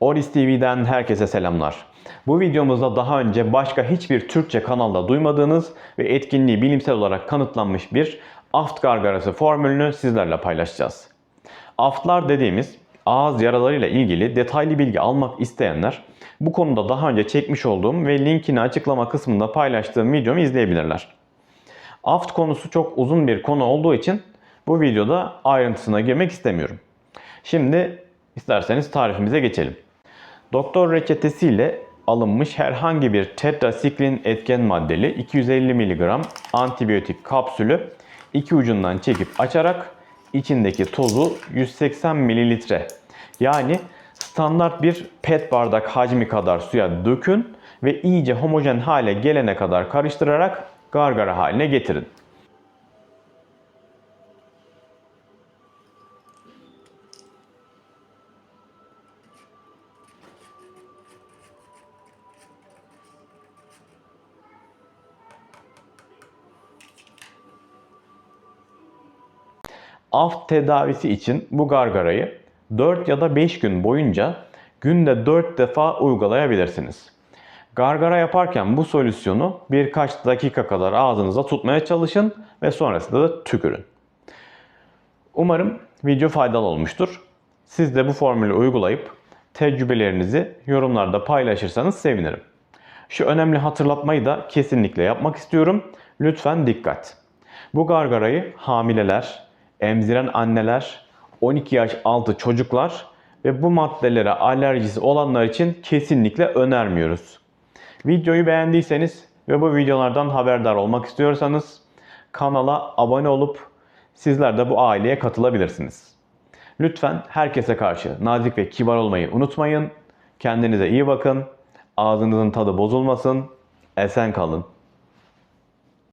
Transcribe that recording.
Oris TV'den herkese selamlar. Bu videomuzda daha önce başka hiçbir Türkçe kanalda duymadığınız ve etkinliği bilimsel olarak kanıtlanmış bir aft gargarası formülünü sizlerle paylaşacağız. Aftlar dediğimiz ağız yaralarıyla ilgili detaylı bilgi almak isteyenler bu konuda daha önce çekmiş olduğum ve linkini açıklama kısmında paylaştığım videomu izleyebilirler. Aft konusu çok uzun bir konu olduğu için bu videoda ayrıntısına girmek istemiyorum. Şimdi isterseniz tarifimize geçelim. Doktor reçetesiyle alınmış herhangi bir tetrasiklin etken maddeli 250 mg antibiyotik kapsülü iki ucundan çekip açarak içindeki tozu 180 ml yani standart bir pet bardak hacmi kadar suya dökün ve iyice homojen hale gelene kadar karıştırarak gargara haline getirin. Aft tedavisi için bu gargarayı 4 ya da 5 gün boyunca günde 4 defa uygulayabilirsiniz. Gargara yaparken bu solüsyonu birkaç dakika kadar ağzınıza tutmaya çalışın ve sonrasında da tükürün. Umarım video faydalı olmuştur. Siz de bu formülü uygulayıp tecrübelerinizi yorumlarda paylaşırsanız sevinirim. Şu önemli hatırlatmayı da kesinlikle yapmak istiyorum. Lütfen dikkat. Bu gargarayı hamileler, emziren anneler, 12 yaş altı çocuklar ve bu maddelere alerjisi olanlar için kesinlikle önermiyoruz. Videoyu beğendiyseniz ve bu videolardan haberdar olmak istiyorsanız kanala abone olup sizler de bu aileye katılabilirsiniz. Lütfen herkese karşı nazik ve kibar olmayı unutmayın. Kendinize iyi bakın. Ağzınızın tadı bozulmasın. Esen kalın.